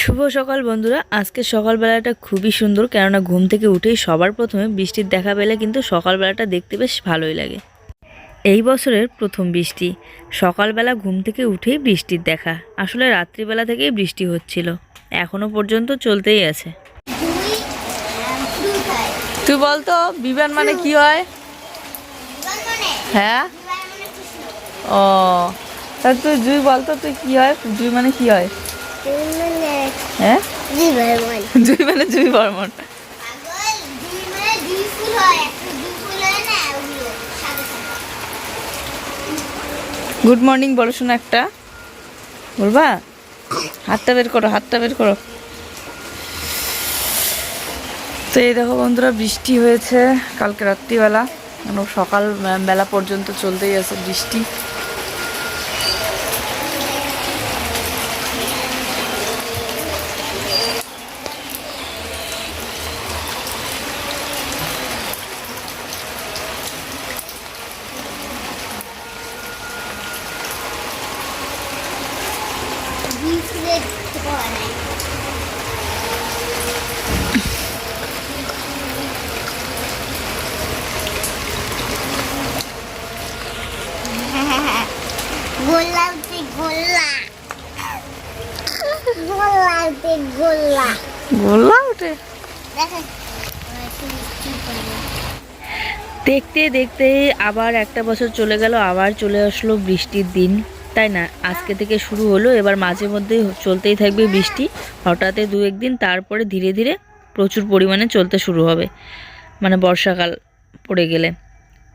শুভ সকাল বন্ধুরা। আজকে সকালবেলাটা খুবই সুন্দর, কেননা ঘুম থেকে উঠেই সবার প্রথমে বৃষ্টির দেখা পেলে কিন্তু সকালবেলাটা দেখতে বেশ ভালোই লাগে। এই বছরের প্রথম বৃষ্টি, সকালবেলা ঘুম থেকে উঠেই বৃষ্টির দেখা, আসলে রাত্রিবেলা থেকেই বৃষ্টি হচ্ছিল, এখনও পর্যন্ত চলতেই আছে। তুই বলতো, বিমান মানে কি হয়? হ্যাঁ? ও, তা তুই জুই বলতো, তুই কি হয়? জুই মানে কি হয়? হ্যাঁ? জুই মানে জুই বর্মন গুড মর্নিং বলো শোনো একটা। বলবা? হাতটা বের করো হাতটা বের করো। তো এই দেখো বন্ধুরা বৃষ্টি হয়েছে কালকে রাত্রিবেলা। মানে সকাল বেলা পর্যন্ত চলতেই আছে বৃষ্টি। গোল্লা। দেখতে দেখতে আবার একটা বছর চলে গেল আবার চলে আসলো বৃষ্টির দিন তাই না? আজকে থেকে শুরু হলো এবার মাঝে মধ্যে চলতেই থাকবে বৃষ্টি। হঠাৎ দু একদিন তারপরে ধীরে ধীরে প্রচুর পরিমাণে চলতে শুরু হবে মানে বর্ষাকাল পড়ে গেলে।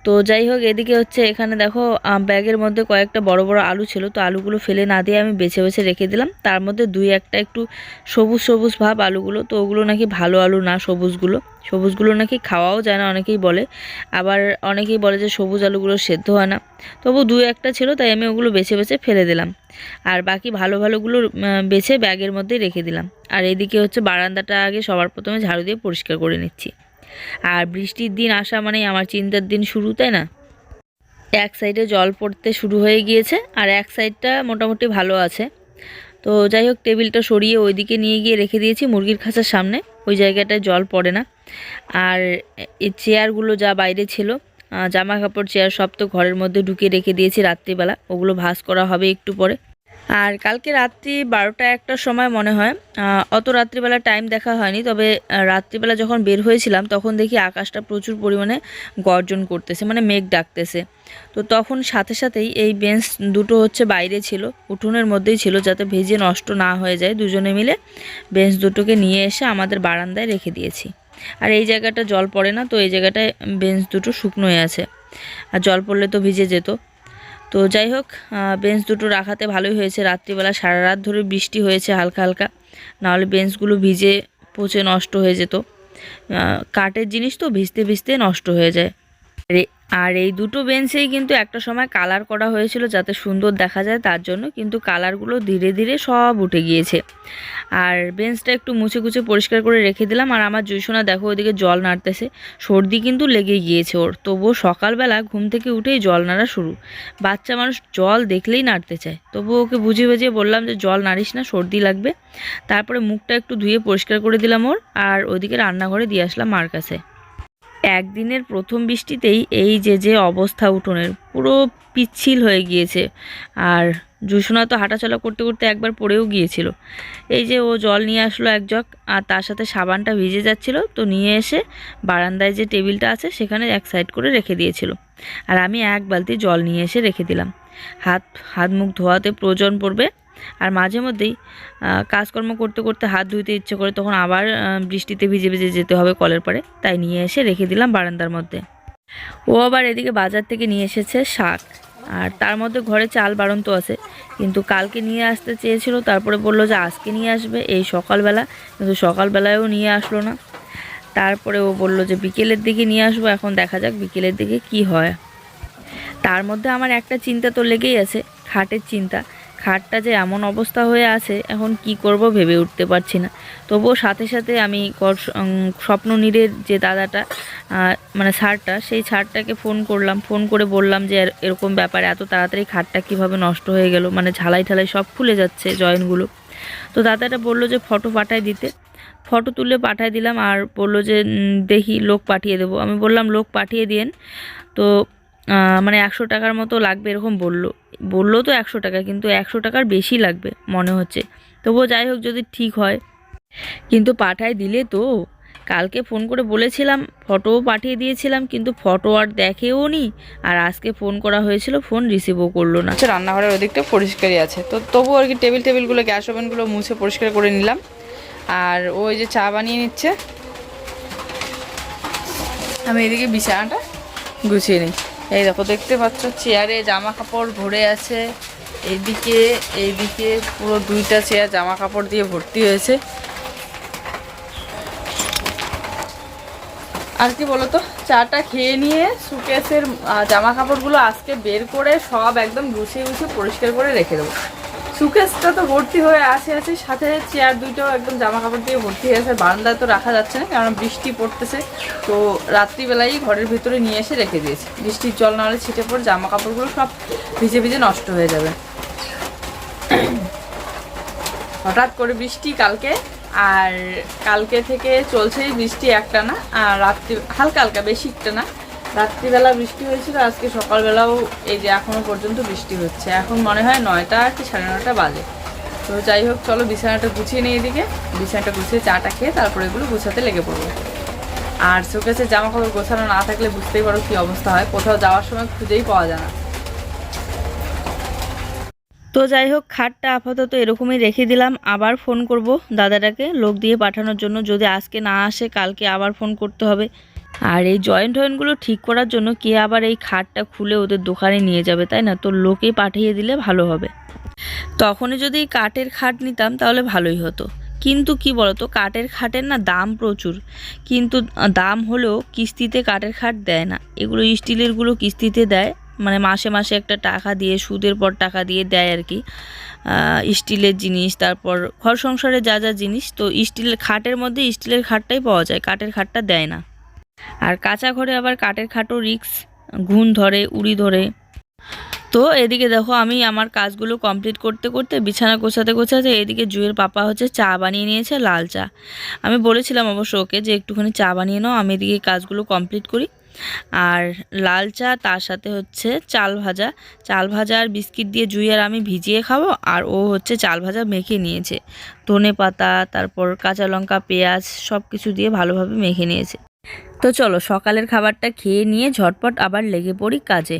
তো যাই হোক এদিকে হচ্ছে এখানে দেখো ব্যাগের মধ্যে কয়েকটা বড় বড় আলু ছিল, তো আলুগুলো ফেলে না দিয়ে আমি বেছে বেছে রেখে দিলাম। তার মধ্যে দুই একটা একটু সবুজ সবুজ ভাব আলুগুলো, তো ওগুলো নাকি ভালো আলু না সবুজগুলো। সবুজগুলো নাকি খাওয়াও যায় না, অনেকেই বলে। আবার অনেকেই বলে যে সবুজ আলুগুলো সেদ্ধ হয় না। তবু দু একটা ছিল, তাই আমি ওগুলো বেছে বেছে ফেলে দিলাম। আর বাকি ভালো ভালোগুলো বেছে ব্যাগের মধ্যে রেখে দিলাম। আর এদিকে হচ্ছে বারান্দাটা আগে সবার প্রথমে ঝাড়ু দিয়ে পরিষ্কার করে নিচ্ছি। আর বৃষ্টির দিন আসা মানেই আমার চিন্তার দিন শুরু, তাই না? এক সাইডে জল পড়তে শুরু হয়ে গিয়েছে আর এক সাইডটা মোটামুটি ভালো আছে। তো যাই হোক, টেবিলটা সরিয়ে ওইদিকে নিয়ে গিয়ে রেখে দিয়েছি মুরগির খাঁচার সামনে। ওই জায়গাটায় জল পড়ে না। আর এই চেয়ারগুলো যা বাইরে ছিল জামা কাপড় চেয়ার সব তো ঘরের মধ্যে ঢুকিয়ে রেখে দিয়েছি রাত্রিবেলা। ওগুলো ভাঁজ করা হবে একটু পরে। আর কালকে রাত্রি বারোটা একটার সময় মনে হয় অত রাত্রিবেলা টাইম দেখা হয়নি, তবে রাত্রিবেলা যখন বের হয়েছিলাম, তখন দেখি আকাশটা প্রচুর পরিমাণে গর্জন করতেছে মানে মেঘ ডাকতেছে। তো তখন সাথে সাথেই এই বেঞ্চ দুটো হচ্ছে বাইরে ছিল, উঠোনের মধ্যেই ছিল, যাতে ভেজে নষ্ট না হয়ে যায়। দুজনে মিলে বেঞ্চ দুটোকে নিয়ে এসে আমাদের বারান্দায় রেখে দিয়েছি। আর এই জায়গাটা জল পড়ে না, তো এই জায়গাটায় বেঞ্চ দুটো শুকনোই আছে। আর জল পড়লে তো ভিজে যেত। তো যাই হোক বেঞ্চ দুটো রাখাতে ভালোই হয়েছে। রাত্রিবেলা সারা রাত ধরে বৃষ্টি হয়েছে হালকা হালকা। নাহলে বেঞ্চগুলো ভিজে পচে নষ্ট হয়ে যেত। কাঠের জিনিস তো ভিজতে ভিজতে নষ্ট হয়ে যায়। আর এই দুটো বেঞ্চেই কিন্তু একটা সময় কালার করা হয়েছিল যাতে সুন্দর দেখা যায়, তার জন্য কিন্তু কালারগুলো ধীরে ধীরে সব উঠে গিয়েছে। আর বেঞ্চটা একটু মুছে কুচে পরিষ্কার করে রেখে দিলাম, আর আমার জুইসোনা দেখো ওইদিকে জল নাড়তেছে, সর্দি কিন্তু লেগে গিয়েছে ওর। তবুও সকালবেলা ঘুম থেকে উঠেই জল নাড়া শুরু। বাচ্চা মানুষ জল দেখলেই নাড়তে চায়। তবু ওকে বুঝিয়ে বুঝিয়ে বললাম যে, জল নাড়িস না, সর্দি লাগবে। তারপরে মুখটা একটু ধুয়ে পরিষ্কার করে দিলাম ওর, আর ওইদিকে রান্নাঘরে দিয়ে আসলাম মার কাছে। একদিনের প্রথম বৃষ্টিতেই এই যে যে অবস্থা উঠোনের পুরো পিচ্ছিল হয়ে গিয়েছে। আর জুসোনা তো হাঁটাচলা করতে করতে একবার পড়েও গিয়েছিল। এই যে ও জল নিয়ে আসলো এক জগ, আর তার সাথে সাবানটা ভিজে যাচ্ছিল, তো নিয়ে এসে বারান্দায় যে টেবিলটা আছে, সেখানে এক সাইড করে রেখে দিয়েছিল। আর আমি এক বালতি জল নিয়ে এসে রেখে দিলাম। হাত হাত মুখ ধোয়াতে প্রয়োজন পড়বে। আর মাঝে মধ্যেই কাজকর্ম করতে করতে হাত ধুইতে ইচ্ছে করে তখন আবার বৃষ্টিতে ভিজে ভিজে যেতে হবে কলের পরে তাই নিয়ে এসে রেখে দিলাম বারান্দার মধ্যে। ও আবার এদিকে বাজার থেকে নিয়ে এসেছে শাক। আর তার মধ্যে ঘরে চাল বাড়ন্ত আছে। কিন্তু কালকে নিয়ে আসতে চেয়েছিল, তারপরে বলল যে আজকে নিয়ে আসবে, এই সকালবেলা। কিন্তু সকালবেলায়ও নিয়ে আসলো না। তারপরে ও বলল যে বিকেলের দিকে নিয়ে আসব, এখন দেখা যাক বিকেলের দিকে কি হয়। তার মধ্যে আমার একটা চিন্তা তো লেগেই আছে, খাটের চিন্তা। খাটটা যে এমন অবস্থা হয়ে আছে, এখন কি করব ভেবে উঠতে পারছি না। তবুও সাথে সাথে আমি স্বপ্ননীরের যে দাদাটা মানে স্যারটা, সেই স্যারটাকে ফোন করলাম। ফোন করে বললাম যে এরকম ব্যাপার, এত তাড়াতাড়ি খাটটা কীভাবে নষ্ট হয়ে গেল? মানে ঝালাই ঠালাই সব খুলে যাচ্ছে জয়েন্টগুলো তো দাদাটা বলল যে, ফটো পাঠায় দিতে। ফটো তুলে পাঠায় দিলাম আর বলল যে দেখি, লোক পাঠিয়ে দেবো। আমি বললাম, লোক পাঠিয়ে দিন তো মানে একশো টাকার মতো লাগবে এরকম বলল। বলল তো একশো টাকা, কিন্তু একশো টাকার বেশি লাগবে মনে হচ্ছে। তবুও যাই হোক, যদি ঠিক হয়। কিন্তু পাঠায় দিলে তো। কালকে ফোন করে বলেছিলাম, ফটোও পাঠিয়ে দিয়েছিলাম, কিন্তু ফটো আর দেখেও নি। আর আজকে ফোন করা হয়েছিল, ফোন রিসিভও করল না। হচ্ছে রান্নাঘরের ওদিকটা পরিষ্কারই আছে। তো তবু আর কি টেবিল টেবিলগুলো গ্যাস ওভেনগুলো মুছে পরিষ্কার করে নিলাম। আর ওই যে চা বানিয়ে নিচ্ছে। আমি এদিকে বিছানাটা গুছিয়ে নিই এই দেখো, দেখতে পাচ্ছ, চেয়ারে জামা কাপড় ভরে আছে। এইদিকে এইদিকে পুরো দুইটা চেয়ার জামা কাপড় দিয়ে ভর্তি হয়েছে। আর কি বলতো, চাটা খেয়ে নিয়ে সুকেশের জামা কাপড়গুলো আজকে বের করে সব একদম গুছিয়ে গুছিয়ে পরিষ্কার করে রেখে দেবো। সুকেসটা তো ভর্তি হয়ে আছে আছে, সাথে চেয়ার দুইটাও একদম জামা কাপড় দিয়ে ভর্তি হয়ে আছে, বারান্দায় তো রাখা যাচ্ছে না, কারণ বৃষ্টি পড়তেছে। তো রাত্রিবেলাই ঘরের ভিতরে নিয়ে এসে রেখে দিয়েছি। বৃষ্টির জল নাহলে ছিটে পড়ে জামা কাপড়গুলো সব ভিজে ভিজে নষ্ট হয়ে যাবে। হঠাৎ করে বৃষ্টি কালকে, আর কালকে থেকে চলছেই বৃষ্টি একটা না আর রাত্রি হালকা হালকা, বেশি একটা না রাত্রিবেলা বৃষ্টি হয়েছিল, আজকে সকালবেলাও এই যে এখনও পর্যন্ত বৃষ্টি হচ্ছে। এখন মনে হয় নয়টা কি সাড়ে নয়টা বাজে। তো যাই হোক, চলো বিছানাটা গুছিয়ে নিয়ে এদিকে। বিছানাটা গুছিয়ে চাটা খেয়ে তারপরে এগুলো গুছাতে লেগে পড়ব। আর শোকেসের জামা কাপড় গোছানো না থাকলে বুঝতেই পারো কি অবস্থা হয়। কোথাও যাওয়ার সময় খুঁজেই পাওয়া যায় না। তো যাই হোক, খাটটা আপাতত এরকমই রেখে দিলাম। আবার ফোন করব দাদাটাকে, লোক দিয়ে পাঠানোর জন্য। যদি আজকে না আসে, কালকে আবার ফোন করতে হবে। আর এই জয়েন্ট টয়েন্টগুলো ঠিক করার জন্য কে আবার এই খাটটা খুলে ওদের দোকানে নিয়ে যাবে, তাই না? তো লোকে পাঠিয়ে দিলে ভালো হবে। তখনই যদি কাঠের খাট নিতাম তাহলে ভালোই হতো। কিন্তু কি বলতো, কাঠের খাটের না দাম প্রচুর। কিন্তু দাম হলেও কিস্তিতে কাঠের খাট দেয় না। এগুলো স্টিলেরগুলো কিস্তিতে দেয়। মানে মাসে মাসে একটা টাকা দিয়ে, সুদের পর টাকা দিয়ে দেয় আর কি। স্টিলের জিনিস, তারপর ঘর সংসারে যা যা জিনিস, তো স্টিলের খাটের মধ্যে স্টিলের খাটটাই পাওয়া যায়। কাঠের খাটটা দেয় না। আর কাঁচা ঘরে আবার কাঠের খাটো রিক্স, ঘুণ ধরে, উড়ি ধরে। তো এদিকে দেখো আমি আমার কাজগুলো কমপ্লিট করতে করতে বিছানা গোছাতে গোছাতে এদিকে জুয়ের পাপা হচ্ছে চা বানিয়ে নিয়েছে, লাল চা। আমি বলেছিলাম অবশ্য ওকে যে একটুখানি চা বানিয়ে নাও, আমি এদিকে কাজগুলো কমপ্লিট করি। আর লাল চা, তার সাথে হচ্ছে চাল ভাজা। চাল ভাজা আর বিস্কিট দিয়ে জুই আর আমি ভিজিয়ে খাব, আর ও হচ্ছে চাল ভাজা মেখে নিয়েছে। ধনে পাতা, তারপর কাঁচা লঙ্কা, পেঁয়াজ সব কিছু দিয়ে ভালোভাবে মেখে নিয়েছে। তো চলো সকালের খাবারটা খেয়ে নিয়ে ঝটপট আবার লেগে পড়ি কাজে।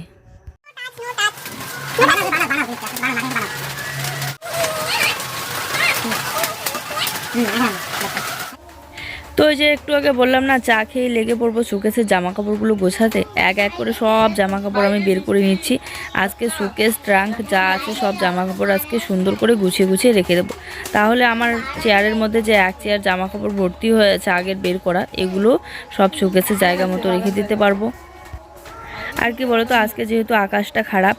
তো ওই যে একটু আগে বললাম না, চা খেয়ে লেগে পড়ব সুকেসের জামা কাপড়গুলো গোছাতে। এক এক করে সব জামা কাপড় আমি বের করে নিচ্ছি। আজকে সুকেস ট্রাঙ্ক যা আছে সব জামা কাপড় আজকে সুন্দর করে গুছিয়ে গুছিয়ে রেখে দেবো। তাহলে আমার চেয়ারের মধ্যে যে এক চেয়ার জামা কাপড় ভর্তি হয়ে আছে আগের বের করা, এগুলো সব সুকেসের জায়গা মতো রেখে দিতে পারব। আর কি বলতো, আজকে যেহেতু আকাশটা খারাপ,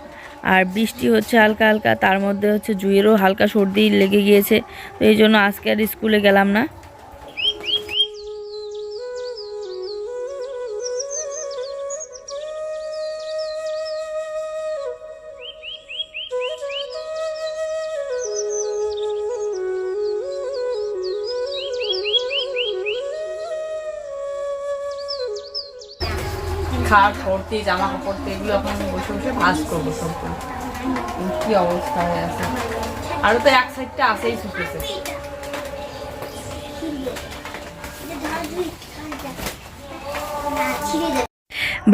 আর বৃষ্টি হচ্ছে হালকা হালকা, তার মধ্যে হচ্ছে জুয়েরও হালকা সর্দি লেগে গিয়েছে, তো এই জন্য আজকে আর স্কুলে গেলাম না। খাট ভর্তি জামা কাপড় এগুলো এখন বসে বসে ভাজ করব সবগুলো। কি অবস্থা হয়ে আছে। আরও তো এক সাইডটা আছেই শুকেছে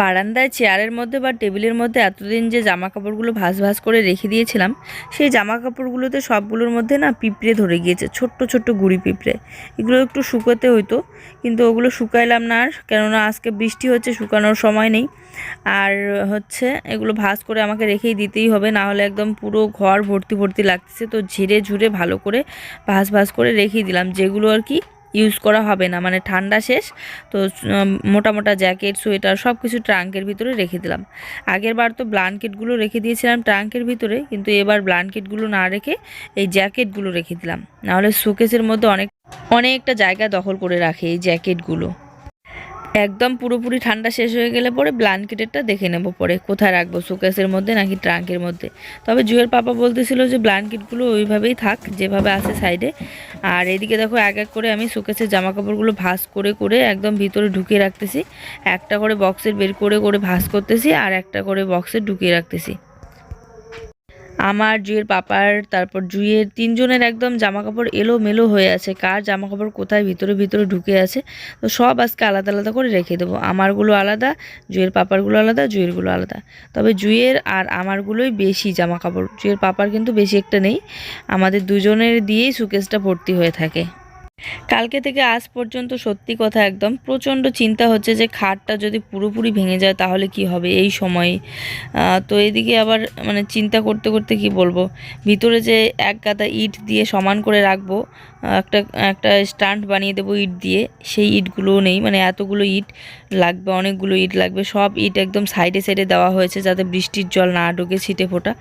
বারান্দায় চেয়ারের মধ্যে বা টেবিলের মধ্যে এতদিন যে জামা কাপড়গুলো ভাঁজ ভাঁজ করে রেখে দিয়েছিলাম, সেই জামা কাপড়গুলোতে সবগুলোর মধ্যে না পিঁপড়ে ধরে গিয়েছে, ছোট্ট ছোট্ট গুড়ি পিঁপড়ে। এগুলো একটু শুকোতে হইতো, কিন্তু ওগুলো শুকাইলাম না আর, কেননা আজকে বৃষ্টি হচ্ছে, শুকানোর সময় নেই। আর হচ্ছে এগুলো ভাঁজ করে আমাকে রেখেই দিতেই হবে, না হলে একদম পুরো ঘর ভর্তি ভর্তি লাগতেছে। তো ঝিরে ঝুরে ভালো করে ভাঁজ ভাঁজ করে রেখেই দিলাম, যেগুলো আর কি ইউজ করা হবে না। মানে ঠান্ডা শেষ, তো মোটা মোটা জ্যাকেট সোয়েটার সব কিছু ট্রাঙ্কের ভিতরে রেখে দিলাম। আগের বার তো ব্ল্যাঙ্কেটগুলো রেখে দিয়েছিলাম ট্রাঙ্কের ভিতরে, কিন্তু এবার ব্ল্যাঙ্কেটগুলো না রেখে এই জ্যাকেটগুলো রেখে দিলাম। নাহলে শোকেসের মধ্যে অনেক, অনেকটা জায়গা দখল করে রাখে এই জ্যাকেটগুলো একদম পুরোপুরি ঠান্ডা শেষ হয়ে গেলে পরে ব্ল্যাঙ্কেটেরটা দেখে নেব পরে। কোথায় রাখব? শোকেসের মধ্যে নাকি ট্রাঙ্কের মধ্যে? তবে জুয়ের পাপা বলতেছিল যে ব্ল্যাঙ্কেটগুলো ওইভাবেই থাক, যেভাবে আছে সাইডে। আর এদিকে দেখো এক এক করে আমি শোকেসের জামা কাপড়গুলো ভাঁজ করে করে একদম ভিতরে ঢুকিয়ে রাখতেছি। একটা করে বক্সের বের করে করে ভাস করতেছি আর একটা করে বক্সে ঢুকিয়ে রাখতেছি। আমার জুয়ের পাপার, তারপর জুয়ের তিনজনের একদম জামা কাপড় এলো মেলো হয়ে আছে। কার জামা কাপড় কোথায় ভিতরে ভিতরে ঢুকে আছে, তো সব আজকে আলাদা আলাদা করে রেখে দেবো। আমারগুলো আলাদা, জুয়ের পাপারগুলো আলাদা, জুয়েরগুলো আলাদা। তবে জুয়ের আর আমারগুলোই বেশি জামা কাপড় জুয়ের পাপার কিন্তু বেশি একটা নেই, আমাদের দুজনের দিয়েই সুকেসটা ভর্তি হয়ে থাকে। কালকে থেকে আজ পর্যন্ত সত্যি কথা একদম প্রচণ্ড চিন্তা হচ্ছে যে খাটটা যদি পুরোপুরি ভেঙে যায় তাহলে কি হবে এই সময়ে। তো এদিকে আবার মানে চিন্তা করতে করতে কি বলব? ভিতরে যে এক গাদা ইট দিয়ে সমান করে রাখব একটা একটা স্ট্যান্ড বানিয়ে দেবো ইট দিয়ে। সেই ইটগুলোও নেই মানে এতগুলো ইট লাগবে, অনেকগুলো ইট লাগবে। সব ইট একদম সাইডে সাইডে দেওয়া হয়েছে যাতে বৃষ্টির জল না ঢোকে ছিটে ফোটা।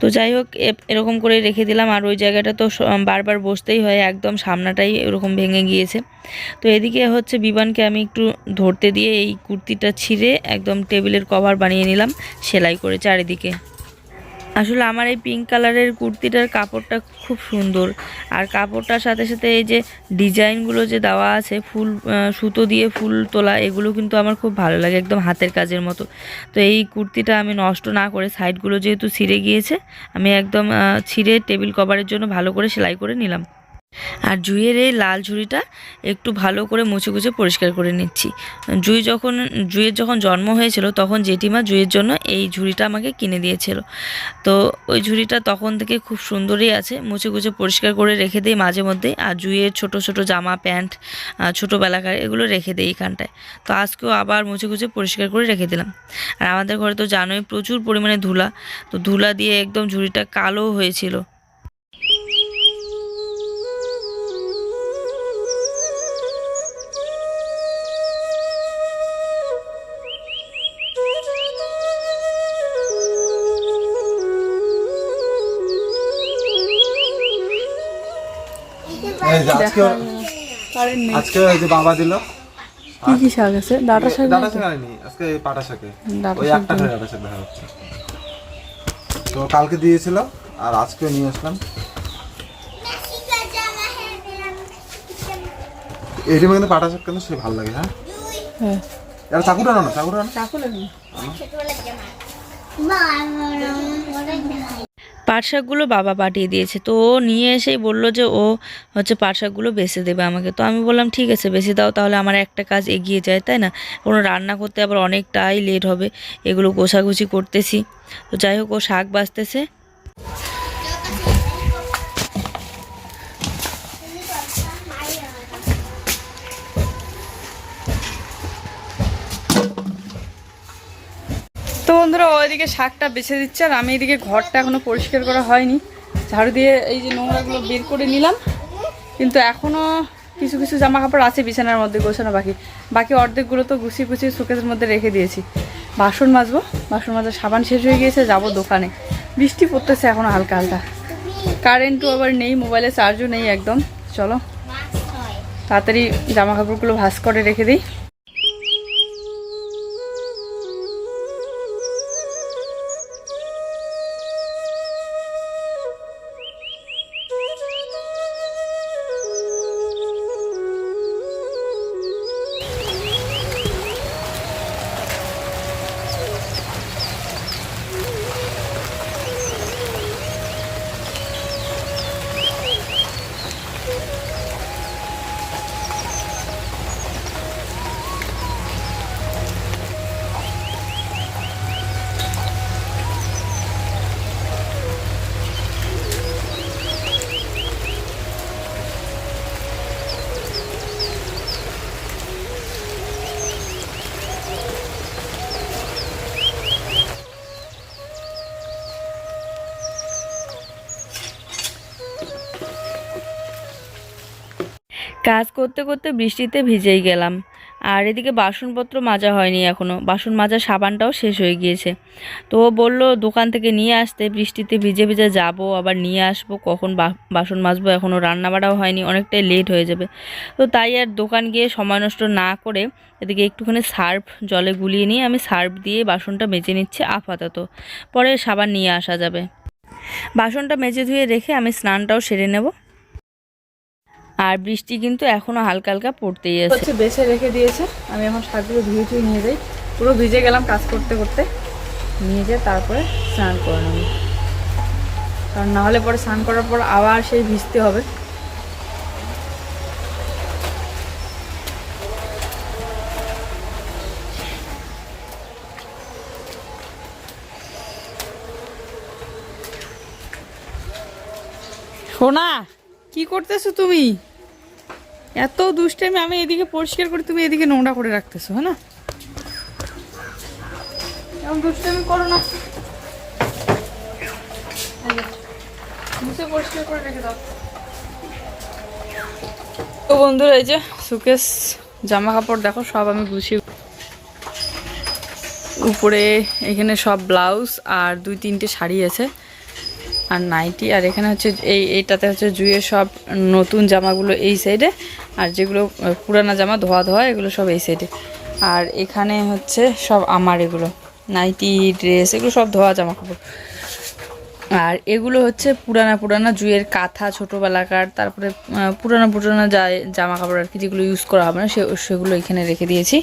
তো যাই হোক এরকম করে রেখে দিলাম। আর ওই জায়গাটা তো বারবার বসতেই হয়, একদম সামনাটাই এরকম ভেঙে গিয়েছে। তো এদিকে হচ্ছে বিমানকে আমি একটু ধরতে দিয়ে এই কুর্তিটা ছিঁড়ে একদম টেবিলের কভার বানিয়ে নিলাম, সেলাই করে চারিদিকে। আসলে আমার এই পিঙ্ক কালারের কুর্তিটার কাপড়টা খুব সুন্দর। আর কাপড়টার সাথে সাথে এই যে ডিজাইনগুলো যে দেওয়া আছে, ফুল সুতো দিয়ে ফুল তোলা, এগুলো কিন্তু আমার খুব ভালো লাগে একদম হাতের কাজের মতো। তো এই কুর্তিটা আমি নষ্ট না করে সাইডগুলো যেহেতু ছিঁড়ে গিয়েছে, আমি একদম ছিঁড়ে টেবিল কভারের জন্য ভালো করে সেলাই করে নিলাম। আর জুইয়ের এই লাল ঝুড়িটা একটু ভালো করে মুছে গুছে পরিষ্কার করে নিচ্ছি। জুই যখন, জুইয়ের যখন জন্ম হয়েছিল, তখন জেঠিমা জুইয়ের জন্য এই ঝুড়িটা আমাকে কিনে দিয়েছিল। তো ওই ঝুড়িটা তখন থেকে খুব সুন্দরই আছে, মুছে গুছে পরিষ্কার করে রেখে দিই মাঝে মধ্যে আর জুইয়ের ছোট ছোট জামা, প্যান্ট ছোটোবেলাকার এগুলো রেখে দিই এইখানটায়। তো আজকেও আবার মুছে গুছে পরিষ্কার করে রেখে দিলাম। আর আমাদের ঘরে তো জানোই প্রচুর পরিমাণে ধুলা। তো ধুলা দিয়ে একদম ঝুড়িটা কালো হয়েছিল। যে আজকে আজকে ওই যে বাবা দিল কি কি শাক আছে ডাটা শাক ডাটা শাক আনেনি আজকে পাটা শাকে ওই একটা করে ডাটা শাক দেখা যাচ্ছে তো কালকে দিয়েছিল আর আজকে নিয়ে আসলাম এই যে কিন্তু পাটা শাক কিন্তু সে ভালো লাগে হ্যাঁ হ্যাঁ এর চাকুটা না চাকুটা না পাট শাকগুলো বাবা পাঠিয়ে দিয়েছে। তো ও নিয়ে এসেই বলল যে ও হচ্ছে পাট শাকগুলো বেছে দেবে আমাকে। তো আমি বললাম, ঠিক আছে, বেছে দাও, তাহলে আমার একটা কাজ এগিয়ে যায়, তাই না? কোনো রান্না করতে আবার অনেকটাই লেট হবে। এগুলো গোছাগুছি করতেছি। তো যাই হোক, ও শাক বাছতেছে বন্ধুরা ওইদিকে শাকটা বেছে দিচ্ছে আর আমি এদিকে ঘরটা এখনও পরিষ্কার করা হয়নি। ঝাড়ু দিয়ে এই যে নোংরাগুলো বের করে নিলাম। কিন্তু এখনও কিছু কিছু জামা কাপড় আছে বিছানার মধ্যে, গোছানো বাকি। বাকি অর্ধেকগুলো তো গুছিয়ে গুছিয়ে শোকেসের মধ্যে রেখে দিয়েছি। বাসন মাজবো, বাসন মাজার সাবান শেষ হয়ে গিয়েছে, যাব দোকানে। বৃষ্টি পড়তেছে এখনও হালকা হালকা। কারেন্টও আবার নেই, মোবাইলে চার্জও নেই একদম। চলো, তাড়াতাড়ি জামা কাপড়গুলো ভাঁজ করে রেখে দিই। কাজ করতে করতে বৃষ্টিতে ভিজেই গেলাম। আর এদিকে বাসনপত্র মাজা হয়নি এখনও বাসন মাজা সাবানটাও শেষ হয়ে গিয়েছে। তো বলল, দোকান থেকে নিয়ে আসতে, বৃষ্টিতে ভিজে ভিজে যাব, আবার নিয়ে আসব, কখন বাসন মাজবো এখনও রান্না বাড়াও হয়নি, অনেকটাই লেট হয়ে যাবে। তো তাই আর দোকান গিয়ে সময় নষ্ট না করে এদিকে একটুখানি সার্ফ জলে গুলিয়ে নিয়ে আমি সার্ফ দিয়ে বাসনটা মেজে নিচ্ছি আপাতত। পরে সাবান নিয়ে আসা যাবে। বাসনটা মেজে ধুয়ে রেখে আমি স্নানটাও সেরে নেব। আর বৃষ্টি কিন্তু এখনও হালকা হালকা পড়তেই আছে। হচ্ছে বেছে রেখে দিয়েছে। আমি এখন শাকগুলো ধুয়ে ধুয়ে নিয়ে যাই। পুরো ভিজে গেলাম কাজ করতে করতে। নিয়ে যেয়ে তারপরে স্নান করে নেব। কারণ না হলে পরে স্নান করার পর আবার সেই ভিজতে হবে। সোনা কি করতেছো তুমি? এত দুষ্টামি আমি এদিকে পরিষ্কার করে তুমি এদিকে নোংরা করে রাখতেছো হ্যাঁ না এমন দুষ্টামি করো না। মুছে পরিষ্কার তো বন্ধুরা, এই যে সুকেস জামা কাপড় দেখো, সব আমি গুছিয়ে উপরে এখানে সব ব্লাউজ আর দুই তিনটে শাড়ি আছে। আর নাইটি আর এখানে হচ্ছে এই, এইটাতে হচ্ছে জুয়ের সব নতুন জামাগুলো এই সাইডে আর যেগুলো পুরানা জামা ধোয়া ধোয়া, এগুলো সব এই সাইডে আর এখানে হচ্ছে সব আমার এগুলো নাইটি ড্রেস এগুলো সব ধোয়া জামা কাপড় আর এগুলো হচ্ছে পুরানা পুরানা জুয়ের কাঁথা, ছোটোবেলাকার, তারপরে পুরানা পুরানা যা জামা কাপড় আর কি যেগুলো ইউজ করা হবে না, সে, সেগুলো এখানে রেখে দিয়েছি।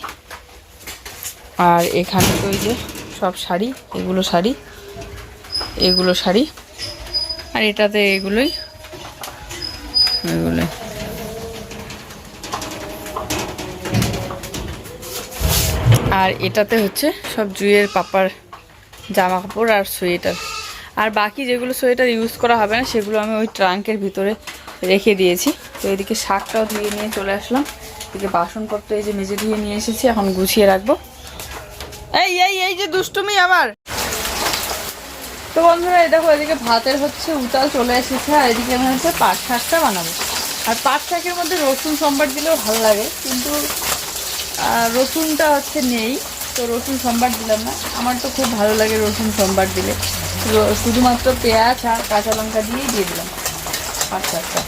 আর এখানে তো ওই যে সব শাড়ি, এগুলো শাড়ি এগুলো শাড়ি। আর এটাতে এগুলোই এগুলোই। আর এটাতে হচ্ছে সব জুয়ের পাপার জামা কাপড় আর সোয়েটার। আর বাকি যেগুলো সোয়েটার ইউজ করা হবে না, সেগুলো আমি ওই ট্রাঙ্কের ভিতরে রেখে দিয়েছি। তো এদিকে শাকটাও ধুয়ে নিয়ে চলে আসলাম। এদিকে বাসনপত্র এই যে মেজে ধুয়ে নিয়ে এসেছি, এখন গুছিয়ে রাখব। এই এই এই যে দুষ্টুমি আমার! তো বন্ধুরা, এই দেখো, এদিকে ভাতের হচ্ছে উতাল চলে এসেছে, আর এদিকে আমি হচ্ছে পাট শাকটা বানাবো। আর পাট শাকের মধ্যে রসুন সম্বার দিলেও ভালো লাগে, কিন্তু রসুনটা হচ্ছে নেই, তো রসুন সম্বার দিলাম না। আমার তো খুব ভালো লাগে রসুন সম্বার দিলে। শুধুমাত্র পেঁয়াজ আর কাঁচা লঙ্কা দিয়েই দিয়ে দিলাম পাট শাকটা।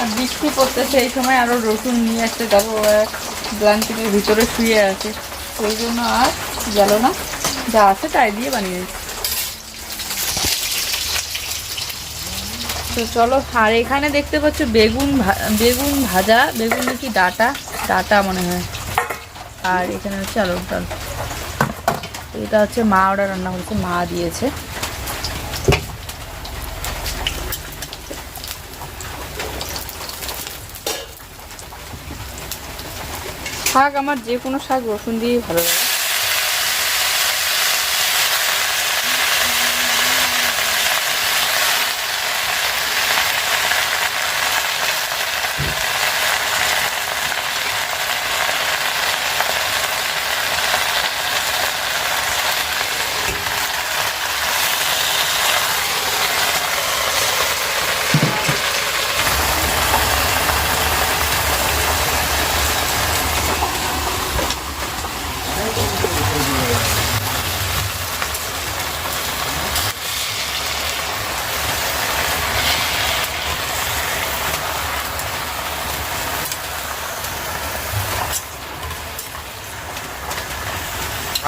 আর বৃষ্টি পড়তেছে, এই সময় আরও রসুন নিয়ে আসতে যাব ব্ল্যাঙ্কেটের ভিতরে শুয়ে আছে। ওই জন্য আর গেল না। যা আছে তাই দিয়ে বানিয়ে দিচ্ছি তো চলো, আর এখানে দেখতে পাচ্ছ বেগুন বেগুন ভাজা, বেগুন কি ডাটা ডাটা মনে হয়। আর এখানে হচ্ছে আলুর ডাল এটা হচ্ছে মা ওরা রান্না করেছে, মা দিয়েছে। শাক আমার যে কোনো শাক রসুন দিয়েই ভালো লাগে।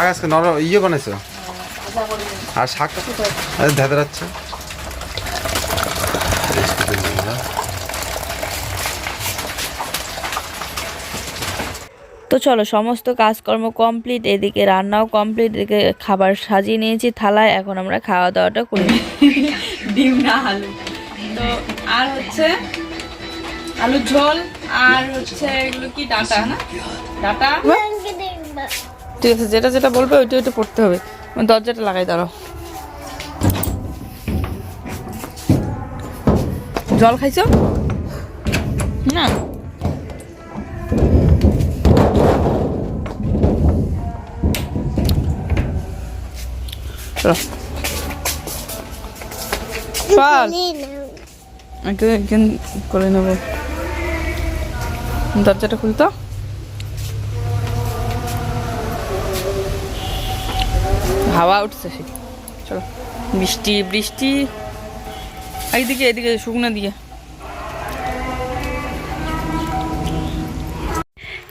শাক আজকে নর ইয়ে বানাইছো। আর শাকটা ধেদরাচ্ছে তো চলো সমস্ত কাজকর্ম কমপ্লিট এদিকে রান্নাও কমপ্লিট এদিকে খাবার সাজিয়ে নিয়েছি থালায় এখন আমরা খাওয়া দাওয়াটা করি ডিম না আলু। তো আর হচ্ছে আলুর ঝোল আর হচ্ছে এগুলো কি ডাটা না? ডাটা? ঠিক আছে যেটা যেটা বলবে ওইটা ওইটা পড়তে হবে। দরজাটা লাগাই দাঁড়াও। জল খাইছ? না। করে নেব। দরজাটা খুলতো? হাওয়া উঠছে সে চলো বৃষ্টি বৃষ্টি। এইদিকে এদিকে শুকনো দিয়ে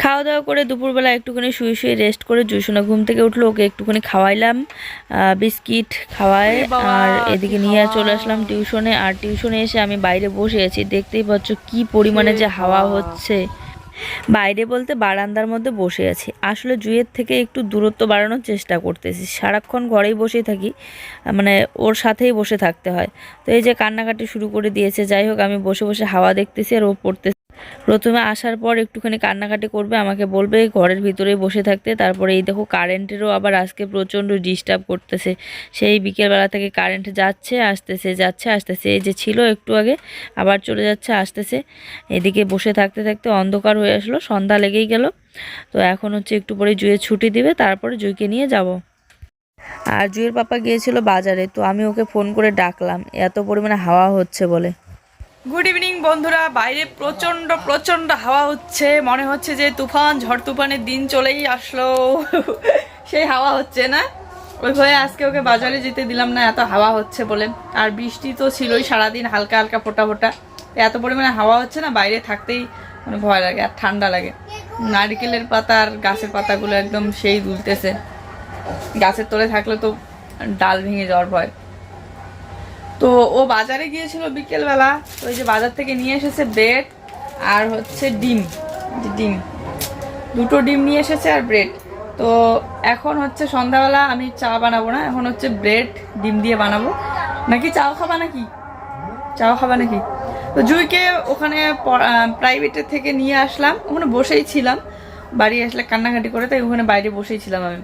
খাওয়া দাওয়া করে দুপুরবেলা একটুখানি শুয়ে শুয়ে রেস্ট করে জুসোনা ঘুম থেকে উঠল ওকে একটুখানি খাওয়াইলাম বিস্কিট বাবা, আর এদিকে নিয়ে চলে আসলাম টিউশনে আর টিউশনে এসে আমি বাইরে বসে আছি দেখতেই পাচ্ছ কি পরিমাণে যে হাওয়া হচ্ছে। বাইরে বলতে বারান্দার মধ্যে বসে আছি। আসলে জুয়ের থেকে একটু দূরত্ব বাড়ানোর চেষ্টা করতেছি। সারাক্ষণ ঘরেই বসে থাকি মানে ওর সাথেই বসে থাকতে হয়। তো এই যে কান্নাকাটি শুরু করে দিয়েছে, যাই হোক আমি বসে বসে হাওয়া দেখতেছি আর ও পড়তে প্রথমে আসার পর একটুখানি কান্নাকাটি করবে, আমাকে বলবে ঘরের ভিতরেই বসে থাকতে। তারপরে এই দেখো কারেন্টেরও আবার আজকে প্রচণ্ড ডিস্টার্ব করতেছে। সেই বিকেলবেলা থেকে কারেন্ট যাচ্ছে, আসতেছে যাচ্ছে, আসতেছে। এই যে ছিল একটু আগে, আবার চলে যাচ্ছে, আসতেছে। এদিকে বসে থাকতে থাকতে অন্ধকার হয়ে আসলো, সন্ধ্যা লেগেই গেল। তো এখন হচ্ছে একটু পরে জুয়ে ছুটি দিবে, তারপরে জুইকে নিয়ে যাব। আর জুয়ের পাপা গিয়েছিল বাজারে, তো আমি ওকে ফোন করে ডাকলাম, এত পরিমাণে হাওয়া হচ্ছে বলে। গুড ইভিনিং বন্ধুরা। বাইরে প্রচণ্ড প্রচণ্ড হাওয়া হচ্ছে। মনে হচ্ছে যে তুফান, ঝড় তুফানের দিন চলেই আসলো। সেই হাওয়া হচ্ছে না? ওই ভয়ে আজকে ওকে বাজারে যেতে দিলাম না, এত হাওয়া হচ্ছে বলে। আর বৃষ্টি তো ছিলই সারাদিন, হালকা হালকা, ফোটা ফোটা। এত পরিমাণে হাওয়া হচ্ছে না, বাইরে থাকতেই মানে ভয় লাগে আর ঠান্ডা লাগে। নারকেলের পাতা আর গাছের পাতাগুলো একদম সেই দুলতেছে। গাছের তলে থাকলে তো ডাল ভেঙে যাওয়ার ভয়। তো ও বাজারে গিয়েছিল বিকেলবেলা, তো ওই যে বাজার থেকে নিয়ে এসেছে ব্রেড আর হচ্ছে ডিম ডিম। দুটো ডিম নিয়ে এসেছে আর ব্রেড। তো এখন হচ্ছে সন্ধ্যাবেলা আমি চা বানাবো না, এখন হচ্ছে ব্রেড, ডিম দিয়ে বানাবো। নাকি চাও খাবা নাকি? চাও খাবা নাকি? তো জুইকে ওখানে প্রাইভেটের থেকে নিয়ে আসলাম। ওখানে বসেই ছিলাম, বাড়ি আসলে কান্নাকাটি করে, তাই ওখানে বাইরে বসেই ছিলাম আমি।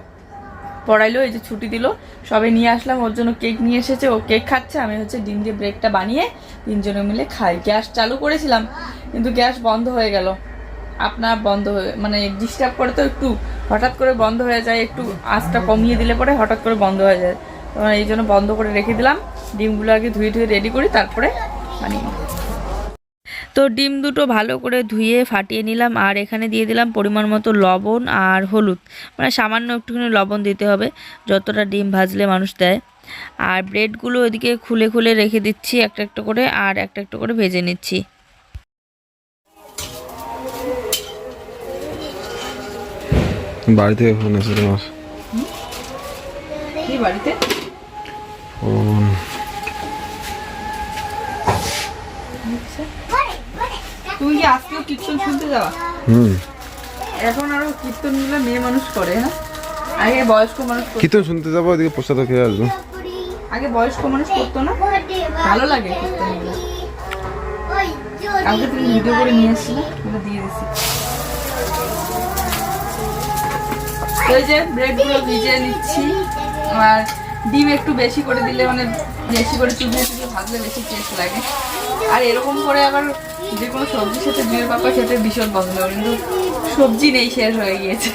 পড়াইলো, এই যে ছুটি দিল। সবে নিয়ে আসলাম, ওর জন্য কেক নিয়ে এসেছে, ও কেক খাচ্ছে, আমি হচ্ছে ডিম দিয়ে ব্রেকটা বানিয়ে তিনজনে মিলে খাই। গ্যাস চালু করেছিলাম, কিন্তু গ্যাস বন্ধ হয়ে গেল। আপনার বন্ধ হয়ে মানে ডিস্টার্ব করে তো একটু, হঠাৎ করে বন্ধ হয়ে যায়, একটু আঁচটা কমিয়ে দিলে পরে হঠাৎ করে বন্ধ হয়ে যায়। তো এই জন্য বন্ধ করে রেখে দিলাম, ডিমগুলো আগে ধুয়ে ধুয়ে রেডি করি, তারপরে বানিয়ে। তো ডিম দুটো ভালো করে ধুয়ে ফাটিয়ে নিলাম আর এখানে দিয়ে দিলাম পরিমাণ মতো লবণ আর হলুদ। মানে সামান্য একটুখানি লবণ দিতে হবে যতটা ডিম ভাজলে মানুষ দেয়। আর ব্রেডগুলো ওইদিকে খুলে খুলে রেখে দিচ্ছি একটা একটা করে আর একটা একটা করে ভেজে নিচ্ছি। বাড়ি থেকে ফোন আছে তোমার? কি বাড়িতে? ফোন। তুমি কি আজকেও কীর্তন শুনতে যাওয়া? হুম। এখন আরও কীর্তনগুলো মেয়ে মানুষ করে হ্যাঁ? আগে বয়স্ক মানুষ কীর্তন শুনতে যাব ওইদিকে প্রসাদ খেয়ে আসব। আগে বয়স্ক মানুষ করতো না? ভালো লাগে কীর্তনগুলো কালকে তুমি ভিডিও করে নিয়ে এসেছি ওটা দিয়ে দিছি। এই যে ব্রেডগুলো ভিজিয়ে নিচ্ছি আর ডিম একটু বেশি করে দিলে মানে বেশি করে চুবিয়ে চুবিয়ে ভাজলে বেশি টেস্ট লাগে। আর এরকম করে আবার যে কোনো সবজির সাথে ডিমের পাপা খেতে ভীষণ পছন্দ কিন্তু সবজি নেই, শেষ হয়ে গিয়েছে।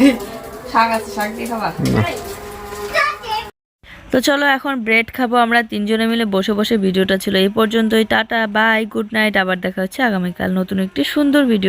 শাক আছে, শাক দিয়ে খাবার তো চলো এখন ব্রেড খাব, আমরা তিনজনে মিলে বসে বসে ভিডিওটা ছিল এই পর্যন্তই, টাটা, বাই, গুড নাইট, আবার দেখা হচ্ছে আগামীকাল নতুন একটি সুন্দর ভিডিও